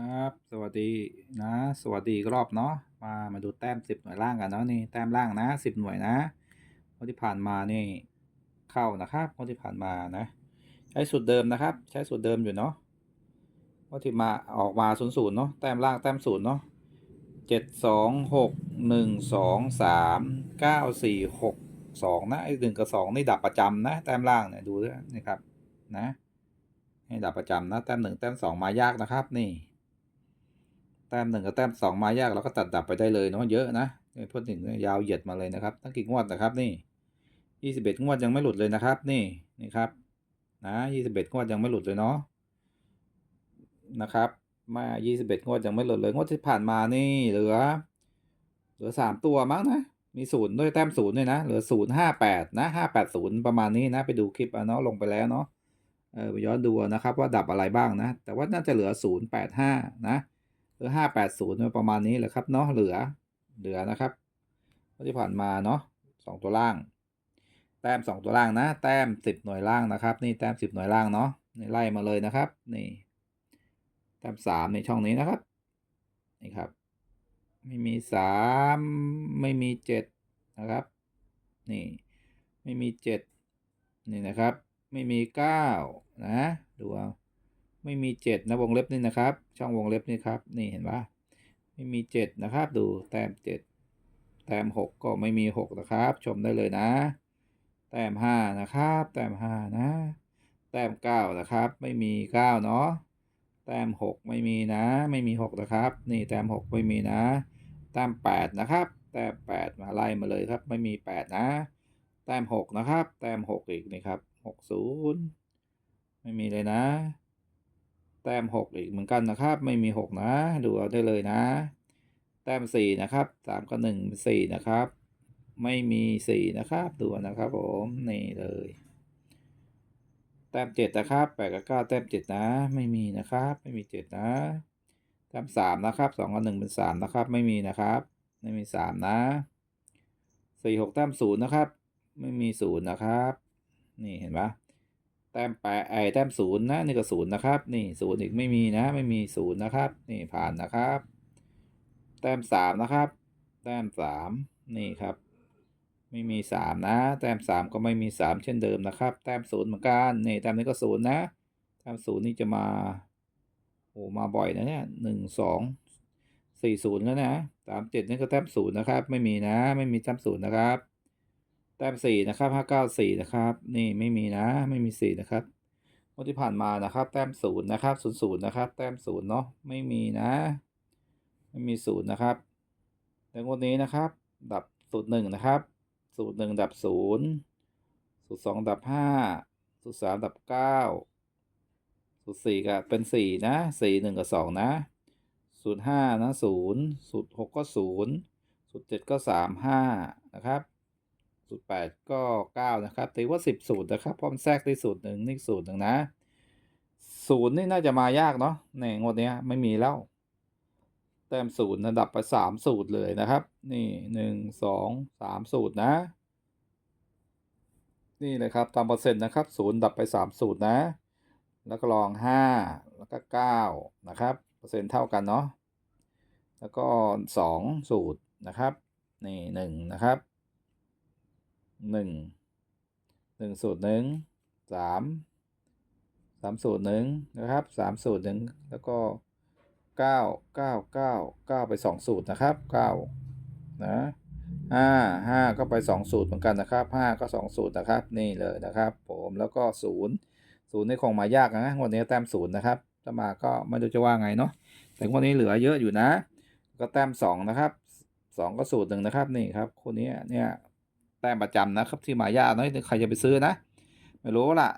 ครับ สวัสดีนะ สวัสดีอีกรอบเนาะ มา มาดูแต้ม10หน่วยล่างกันเนาะนี่ แต้มล่างนะ10หน่วยนะงวดที่ผ่านมานี่ เข้านะครับงวดที่ผ่านมานะ ใช้สูตรเดิมนะครับ ใช้สูตรเดิมอยู่เนาะงวดที่มาออกมา0 0เนาะ แต้มล่างแต้มศูนย์เนาะ7 2 6 1 2 3 9 4 6 2นะไอ้หนึ่งกับสองนี่ดับประจำนะ แต้มล่างเนี่ยดูด้วยนี่ครับ นะให้ดับประจำนะแต้มหนึ่งแต้มสองมายากนะครับ นี่ ต้มหนึ่งกับแต้มสองมายากเราก็ตัดดับไปได้เลยเนาะเยอะนะพูดถึงยาวเหยียดมาเลยนะครับตั้งกี่งวดนะครับนี่ยี่สิบเอ็ดงวดยังไม่หลุดเลยนะครับ นี่นี่ครับนะยี่สิบเอ็ดงวดยังไม่หลุดเลยเนาะนะครับ มายี่สิบเอ็ดงวดยังไม่หลุดเลยงวดที่ผ่านมานี่เหลือ เหลือสามตัวมั้งนะมีศูนย์ด้วยแต้มศูนย์ด้วยนะเหลือศูนย์ห้าแปดนะห้าแปดศูนย์ประมาณนี้นะไปดูคลิปเอาเนาะลงไปแล้วเนาะเออไปย้อนดูนะครับว่าดับอะไรบ้างนะ แต่ว่าน่าจะเหลือศูนย์แปดห้านะ หรือห้าแปดศูนย์ประมาณนี้แหละครับเนาะเหลือเหลือนะครับที่ผ่านมาเนาะสองตัวล่าง แต้มสองตัวล่างนะ แต้มสิบหน่วยล่างนะครับ นี่แต้มสิบหน่วยล่างเนาะนี่ไล่มาเลยนะครับ นี่ แต้มสามในช่องนี้นะครับ นี่ครับ ไม่มีสามไม่มีเจ็ดนะครับ นี่ ไม่มีเจ็ดนี่นะครับ ไม่มีเก้านะ ดูเอา ไม่มีเจ็ดนะวงเล็บนี่นะครับ ช่องวงเล็บนี่ครับ นี่เห็นปะไม่มีเจ็ดนะครับ ดูแต้มเจ็ดแต้มหกก็ไม่มีหกนะครับ ชมได้เลยนะ แต้มห้านะครับ แต้มห้านะ แต้มเก้านะครับ ไม่มีเก้าเนาะแต้มหกไม่มีนะ ไม่มีหกนะครับ นี่แต้มหกไม่มีนะ แต้มแปดนะครับแต้มแปดมาไล่มาเลยครับ ไม่มีแปดนะ แต้มหกนะครับ แต้มหกอีกนี่ครับหกศูนย์ไม่มีเลยนะ แต้มหกอีกเหมือนกันนะครับ ไม่มีหกนะ ดูเอาได้เลยนะ แต้มสี่นะครับสามกับหนึ่งสี่นะครับ ไม่มีสี่นะครับดูนะครับผมนี่เลย แต้มเจ็ดนะครับแปดกับเก้าแต้มเจ็ดนะ ไม่มีนะครับ ไม่มีเจ็ดนะ แต้มสามนะครับสองกับหนึ่งเป็นสามนะครับ ไม่มีนะครับ ไม่มีสามนะสี่หกแต้มศูนย์นะครับ ไม่มีศูนย์นะครับ นี่เห็นปะ แต้มแปดไอแต้มศูนย์นะนี่ก็ศูนย์นะครับ นี่ศูนย์อีกไม่มีนะ ไม่มีศูนย์นะครับ นี่ผ่านนะครับ แต้มสามนะครับ แต้มสามนี่ครับ ไม่มีสามนะ แต้มสามก็ไม่มีสามเช่นเดิมนะครับ แต้มศูนย์เหมือนกันนี่แต้มนี้ก็ศูนย์นะ แต้มศูนย์นี่จะมาโอ้มาบ่อยนะเนี่ยหนึ่งสองสี่ศูนย์แล้วนะสามเจ็ดนี่ก็แต้มศูนย์นะครับ ไม่มีนะ ไม่มีแต้มศูนย์นะครับ ต้มสี่นะครับห้าเก้าสี่นะครับ นี่ไม่มีนะ ไม่มีสี่นะครับงวดที่ผ่านมานะครับ แต้มศูนย์นะครับศูนย์ศูนย์นะครับ แต้มศูนย์เนาะไม่มีนะ ไม่มีศูนย์นะครับ แต่งวดนี้นะครับ ดับสูตรหนึ่งนะครับสูตรหนึ่งดับศูนย์สูตรสองดับห้าสูตรสามดับเก้าสูตรสี่ก็เป็นสี่นะสี่หนึ่งกับสองนะสูตรห้านะศูนย์สูตรหกก็ศูนย์สูตรเจ็ดก็สามห้านะครับ สูตรแปดก็เก้านะครับตีว่าสิบสูตรนะครับเพราะมันแทรกที่สูตรหนึ่งนี่สูตรหนึ่งนะศูนย์นี่น่าจะมายากเนาะในงวดนี้ไม่มีแล้ว แต้มศูนย์ระดับไปสามสูตรเลยนะครับ นี่หนึ่งสองสามสูตรนะ นี่เลยครับตามเปอร์เซ็นต์นะครับศูนย์ดับไปสามสูตรนะ แล้วก็ลองห้าแล้วก็เก้านะครับเปอร์เซ็นต์เท่ากันเนาะแล้วก็สองสูตรนะครับ นี่หนึ่งนะครับ หนึ่งหนึ่งสูตรหนึ่งสามสามสูตรหนึ่งนะครับสามสูตรหนึ่งแล้วก็เก้าเก้าเก้าเก้าไปสองสูตรนะครับเก้านะห้าห้าก็ไปสองสูตรเหมือนกันนะครับห้าก็สองสูตรนะครับนี่เลยนะครับ ผมแล้วก็ศูนย์ศูนย์นี่คงมายากนะวันนี้แต้มศูนย์นะครับถ้ามาก็ไม่รู้จะว่าไงเนาะแต่วันนี้เหลือเยอะอยู่นะ ก็แต้มสองนะครับสองก็สูตรหนึ่งนะครับนี่ครับคนนี้เนี่ย แต้มประจำนะครับ ที่มายากน้อยใครจะไปซื้อนะ ไม่รู้ล่ะ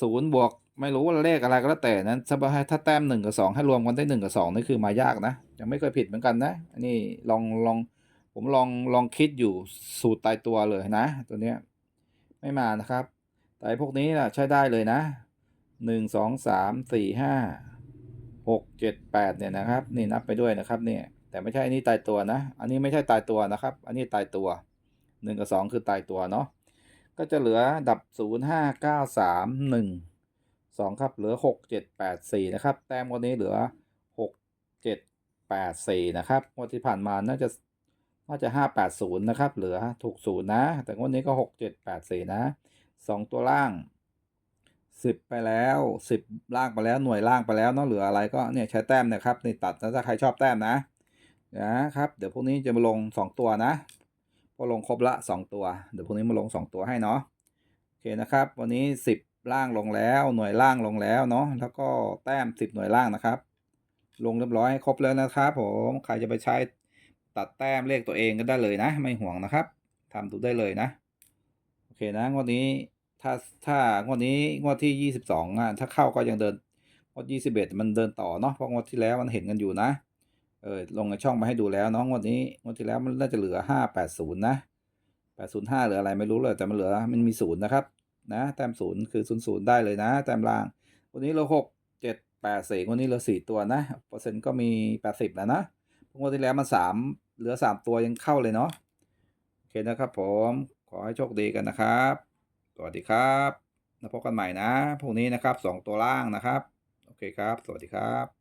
ศูนย์บวกไม่รู้ว่าเลขอะไรก็แล้วแต่นั้นถ้าให้ถ้าแต้มหนึ่งกับสองให้รวมกันได้หนึ่งกับสองนี่คือมายากนะยังไม่เคยผิดเหมือนกันนะอันนี้ลองลองผมลองลองคิดอยู่สูตรตายตัวเลยนะ ตัวเนี้ยไม่มานะครับ แต่พวกนี้ล่ะใช้ได้เลยนะหนึ่งสองสามสี่ห้าหกเจ็ดแปดเนี่ยนะครับ นี่นับไปด้วยนะครับเนี่ยแต่ไม่ใช่อันนี้ตายตัวนะ อันนี้ไม่ใช่ตายตัวนะครับ อันนี้ตายตัว หนึ่งกับสองคือตายตัวเนาะก็จะเหลือดับศูนย์ห้าเก้าสามหนึ่งสองครับเหลือหกเจ็ดแปดสี่นะครับ แต้มวันนี้เหลือหกเจ็ดแปดสี่นะครับงวดที่ผ่านมาน่าจะน่าจะห้าแปดศูนย์นะครับ เหลือถูกศูนย์นะ แต่งวดนี้ก็หกเจ็ดแปดสี่นะสองตัวล่างสิบไปแล้วสิบล่างไปแล้วหน่วยล่างไปแล้วเนาะเหลืออะไรก็เนี่ยใช้แต้มนะครับนี่ตัดถ้าใครชอบแต้มนะนะครับ เดี๋ยวพรุ่งนี้จะมาลงสองตัวนะ พอลงครบละสองตัว เดี๋ยวพรุ่งนี้มาลงสองตัวให้เนาะโอเคนะครับ วันนี้สิบล่างลงแล้วหน่วยล่างลงแล้วเนาะแล้วก็แต้มสิบหน่วยล่างนะครับ ลงเรียบร้อยให้ครบแล้วนะครับผมใครจะไปใช้ตัดแต้มเลขตัวเองก็ได้เลยนะ ไม่ห่วงนะครับทำดูได้เลยนะโอเคนะงวดนี้ถ้าถ้างวดนี้งวดที่ยี่สิบสองอะถ้าเข้าก็ยังเดินงวดยี่สิบเอ็ดมันเดินต่อเนาะเพราะงวดที่แล้วมันเห็นกันอยู่นะ เออลงในช่องมาให้ดูแล้วเนาะงวดนี้งวดที่แล้วมันน่าจะเหลือห้าแปดศูนย์นะแปดศูนย์ห้าหรืออะไรไม่รู้เลยแต่มันเหลือมันมีศูนย์นะครับนะแต้มศูนย์คือศูนย์ศูนย์ได้เลยนะแต้มล่างวันนี้เหลือหกเจ็ดแปดสี่วันนี้เหลือสี่ตัวนะเปอร์เซ็นต์ก็มีแปดสิบแล้วนะเพราะงวดที่แล้วมันสามเหลือสามตัวยังเข้าเลยเนาะโอเคนะครับผมขอให้โชคดีกันนะครับ สวัสดีครับแล้วพบกันใหม่นะพรุ่งนี้นะครับสองตัวล่างนะครับ โอเคครับ สวัสดีครับ